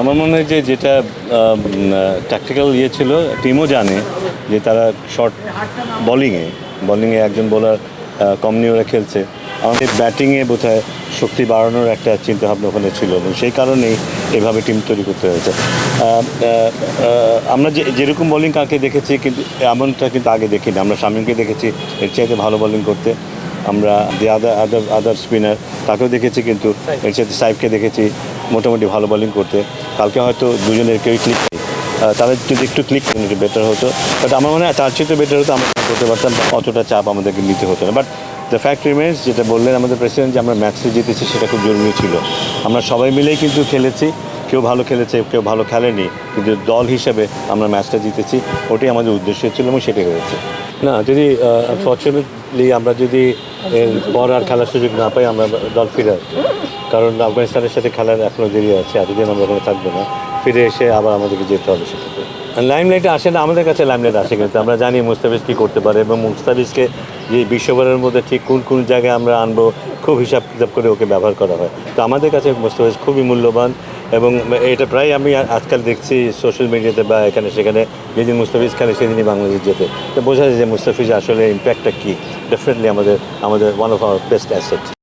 আমার মনে হয় যে যেটা ট্যাকটিক্যাল ইয়ে ছিল টিমও জানে যে তারা শর্ট বলিংয়ে বলিংয়ে একজন বোলার কম নিয়ে ওরা খেলছে। আমাদের ব্যাটিংয়ে বোধহয় শক্তি বাড়ানোর একটা চিন্তাভাবনা ওখানে ছিল এবং সেই কারণেই এভাবে টিম তৈরি করতে হয়েছে। আমরা যে, যেরকম বোলিং কাকে দেখেছি কিন্তু, এমনটা কিন্তু আগে দেখিনি। আমরা শামীমকে দেখেছি, এর চাইতে ভালো বোলিং করতে। আমরা যে আদার আদার আদার স্পিনার তাকেও দেখেছি কিন্তু, এর সাথে সাইফকে দেখেছি। মোটামুটি ভালো বোলিং করতে। কালকে হয়তো দুজনের কেউই ক্লিক তাদের যদি একটু ক্লিক করেন একটু বেটার হতো। বাট আমার মনে হয় তার চেয়ে বেটার হতো আমরা করতে পারতাম অতটা চাপ আমাদেরকে নিতে হতো না। বাট দ্য ফ্যাক্ট রিমেন্স যেটা বললেন আমাদের প্রেসিডেন্ট যে আমরা ম্যাচটি জিতেছি, সেটা খুব জরুরি ছিল। আমরা সবাই মিলেই কিন্তু খেলেছি। কেউ ভালো খেলেছে, কেউ ভালো খেলেনি। কিন্তু দল হিসেবে আমরা ম্যাচটা জিতেছি। ওটাই আমাদের উদ্দেশ্য ছিল এবং সেটাই হয়েছে। না, যদি আনফর্চুনেটলি আমরা যদি পর আর খেলার সুযোগ না পাই, আমরা দল ফিরে আসব। কারণ আফগানিস্তানের সাথে খেলার এখনও দেরি আছে এতদিন আমরা ওখানে থাকব না। ফিরে এসে আবার আমাদেরকে যেতে হবে সেটাতে লাইমলাইটে আসে না, আমাদের কাছে লাইমলাইট আসে কিন্তু, আমরা জানি মুস্তাফিজ কী করতে পারে এবং মুস্তাফিজকে যে বিশ্ববারের মধ্যে ঠিক কোন কোন জায়গায় আমরা আনব, খুব হিসাব কিতাব করে ওকে ব্যবহার করা হয়। তো আমাদের কাছে মুস্তাফিজ খুবই মূল্যবান এবং এটা প্রায় আমি আজকাল দেখছি সোশ্যাল মিডিয়াতে বা এখানে সেখানে যেদিন মুস্তাফিজ খেলে সেদিনই বাংলাদেশ যেতে তো বোঝা যায় যে মুস্তাফিজ আসলে ইম্প্যাক্টটা কী? ডেফিনেটলি আমাদের আমাদের one of our best asset